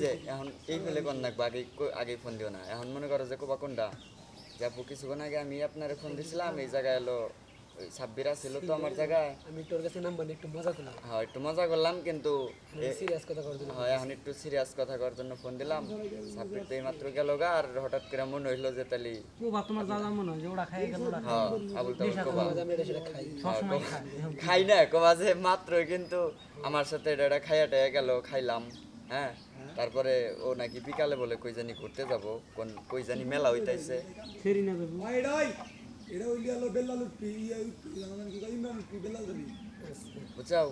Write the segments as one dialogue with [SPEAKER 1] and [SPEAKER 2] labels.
[SPEAKER 1] যে এখন এই ফেলে কোন নাকবো? আগে আগে ফোন দিও না। এখন মনে করো যে কোবা কোনটা? যে আপু কিছুক্ষণ আগে আমি আপনার ফোন দিছিলাম এই জায়গায় এলো ওই সাব্বিরা ছিল তো আমার জায়গায়।
[SPEAKER 2] আমি তোর কাছে নাম্বার একটু মজা করলাম।
[SPEAKER 1] হ্যাঁ একটু মজা করলাম কিন্তু
[SPEAKER 2] সিরিয়াস কথা করে দিলাম
[SPEAKER 1] হয় এখন একটু সিরিয়াস কথা করার জন্য ফোন দিলাম। সাব্বির তো এইমাত্র গেল গা আর হঠাৎ করে মনে হইল যে তালি
[SPEAKER 3] কোবা তোমার যা যা মনে হয় যে ওরা খাই গেল ওরা
[SPEAKER 1] হ্যাঁ আবুল কোবা।
[SPEAKER 2] এটা সেটা খাই।
[SPEAKER 3] সবসময় খায়।
[SPEAKER 1] খাই না কোবা যে মাত্র কিন্তু আমার সাথে এটা এটা খাইয়া টাইয়া গেল খাইলাম। হ্যাঁ তারপরে ও নাকি বিকালে বলে কই জানি ঘুরতে যাব। কোন কই জানি মেলা হইতাইছে।
[SPEAKER 3] ফেরি না যাব
[SPEAKER 4] এটা হইলি জানেন কি কই ইমরান বেল্লাল যাবি
[SPEAKER 1] বুঝাও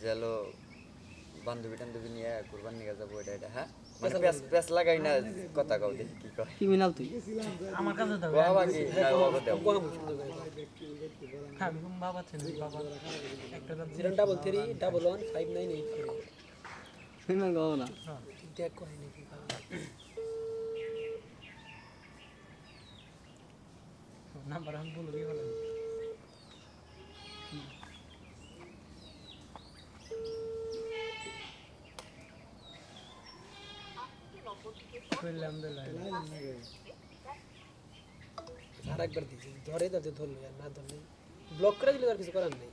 [SPEAKER 1] যে হলো বান্ধবী টান্ধবী নিয়ে কুরবান নিয়ে যাব এটা এটা হ্যাঁ? মানে পেস পেস লাগাই না কথা কও দেখি কি কয়।
[SPEAKER 3] কি মিনাল তুই আমার কাছে দাও
[SPEAKER 1] বাবা কি? বাবা দেও।
[SPEAKER 2] কম সুন্দর করে?
[SPEAKER 3] হ্যাঁ আমি কোন বাবা ছিল বাবা। একটা
[SPEAKER 2] double three double one five nine eight
[SPEAKER 3] গাও না
[SPEAKER 2] দেখ করে নাকি
[SPEAKER 3] নাম্বার আমি বলে দিয়ে বলেন আলহামদুলিল্লাহ
[SPEAKER 2] আর একবার দিচ্ছি ধরে ধরতে ধরলো আর না ধরলে ব্লক করে দিলে আর কিছু করার নেই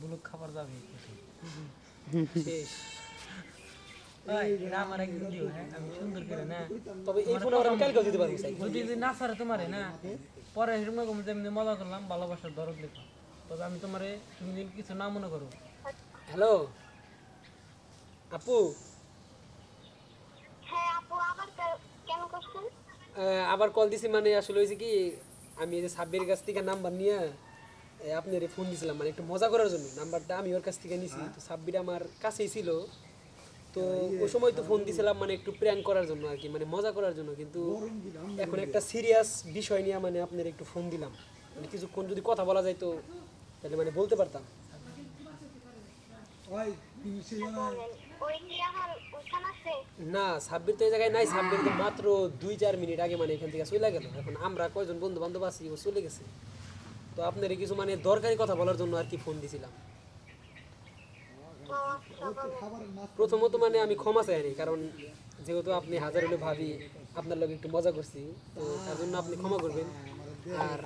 [SPEAKER 3] বুলুক খাবার যাবে হ্যাঁ? পরে মজা করলাম ভালোবাসার দরদ লেখা। তবে আমি তোমারে তুমি কিছু না মনে করো।
[SPEAKER 2] হ্যালো? আপু?
[SPEAKER 5] হ্যাঁ আবার
[SPEAKER 2] কল দিছি মানে আসলে হয়েছে কি আমি এই যে সাব্বির কাছ থেকে নাম্বার নিয়ে আপনার ফোন দিছিলাম মানে একটু মজা করার জন্য। নাম্বারটা আমি ওর কাছ থেকে নিছি তো সাব্বির আমার কাছেই ছিল। তো ওই সময় তো ফোন দিছিলাম মানে একটু প্র্যাঙ্ক করার জন্য আর কি মানে মজা করার জন্য কিন্তু এখন একটা সিরিয়াস বিষয় নিয়ে মানে আপনার একটু ফোন দিলাম। মানে কিছুক্ষণ যদি কথা বলা যায় তো তাহলে মানে বলতে পারতাম। না। সাব্বির তো এই জায়গায় নাই। সাব্বির তো মাত্র দুই চার মিনিট আগে মানে এখান থেকে চলে গেল। এখন আমরা কয়জন বন্ধু বান্ধব আছি ও চলে গেছে। তো আপনার কিছু মানে দরকারি কথা বলার জন্য আর কি ফোন দিছিলাম। প্রথমত মানে আমি ক্ষমা চাইনি কারণ যেহেতু আপনি হাজার হলে ভাবি, আপনার লগে একটু মজা করছি, তো তার জন্য আপনি ক্ষমা করবেন। আর